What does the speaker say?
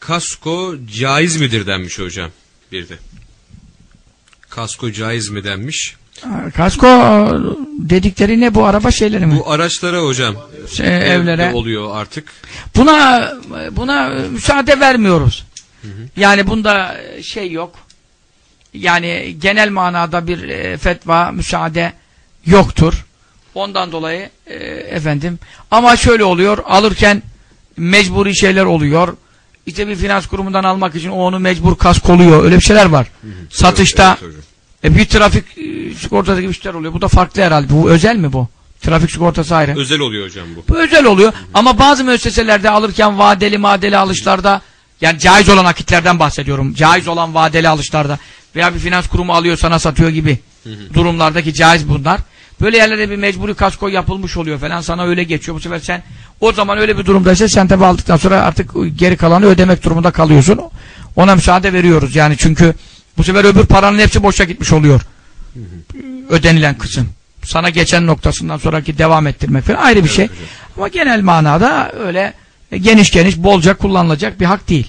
Kasko caiz midir denmiş hocam bir de. Kasko caiz mi denmiş? Kasko dedikleri ne bu araba şeyleri mi? Bu araçlara hocam Şey, evlere. oluyor artık. Buna buna müsaade vermiyoruz. Yani bunda şey yok. Yani genel manada bir e, fetva müsaade yoktur. Ondan dolayı e, efendim ama şöyle oluyor alırken mecburi şeyler oluyor. İşte bir finans kurumundan almak için o onu mecbur kaskoluyor. Öyle bir şeyler var. Satışta Evet e, bir trafik e, sigortası gibi işler oluyor. Bu da farklı herhalde. Bu özel mi bu? Trafik sigortası ayrı. Özel oluyor hocam bu. Bu özel oluyor. Ama bazı müesseselerde alırken vadeli madeli alışlarda yani caiz olan akitlerden bahsediyorum. Caiz olan vadeli alışlarda veya bir finans kurumu alıyor sana satıyor gibi durumlardaki caiz bunlar. Böyle yerlerde bir mecburi kasko yapılmış oluyor falan sana öyle geçiyor. Bu sefer sen o zaman öyle bir durumdaysa sen tabi aldıktan sonra artık geri kalanı ödemek durumunda kalıyorsun. Ona müsaade veriyoruz yani çünkü bu sefer öbür paranın hepsi boşa gitmiş oluyor. Ödenilen kısım. Sana geçen noktasından sonraki devam ettirmek falan ayrı bir şey. Ama genel manada öyle geniş geniş bolca kullanılacak bir hak değil.